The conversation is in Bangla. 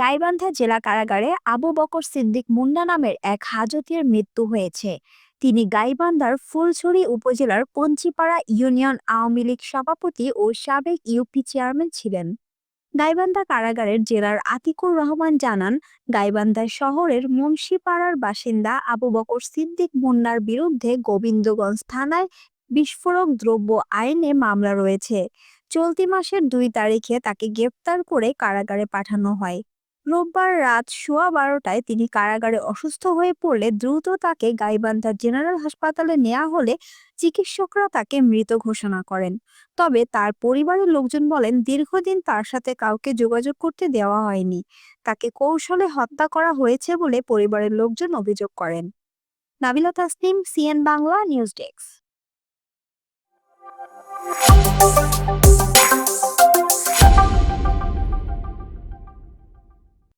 গাইবান্ধা জেলা কারাগারে আবু বকর সিদ্দিক মুন্না নামের এক হাজতের মৃত্যু হয়েছে। তিনি গাইবান্ধার ফুলছড়ি উপজেলার পঞ্চিপাড়া ইউনিয়ন আওয়ামী লীগ সভাপতি ও সাবেক ইউপি চেয়ারম্যান ছিলেন। গাইবান্ধা কারাগারের জেলার আতিকুর রহমান জানান, গাইবান্ধা শহরের মুন্সিপাড়ার বাসিন্দা আবু বকর সিদ্দিক মুন্নার বিরুদ্ধে গোবিন্দগঞ্জ থানায় বিস্ফোরক দ্রব্য আইনে মামলা রয়েছে। চলতি মাসের দুই তারিখে তাকে গ্রেপ্তার করে কারাগারে পাঠানো হয়। রোববার রাত সোয়া বারোটায় তিনি কারাগারে অসুস্থ হয়ে পড়লে দ্রুত তাকে গাইবান্ধা জেনারেল হাসপাতালে নেওয়া হলে চিকিৎসকরা তাকে মৃত ঘোষণা করেন। তবে তার পরিবারের লোকজন বলেন, দীর্ঘদিন তার সাথে কাউকে যোগাযোগ করতে দেওয়া হয়নি। তাকে কৌশলে হত্যা করা হয়েছে বলে পরিবারের লোকজন অভিযোগ করেন। Nabila Tasnim, CN Bangla, news desk.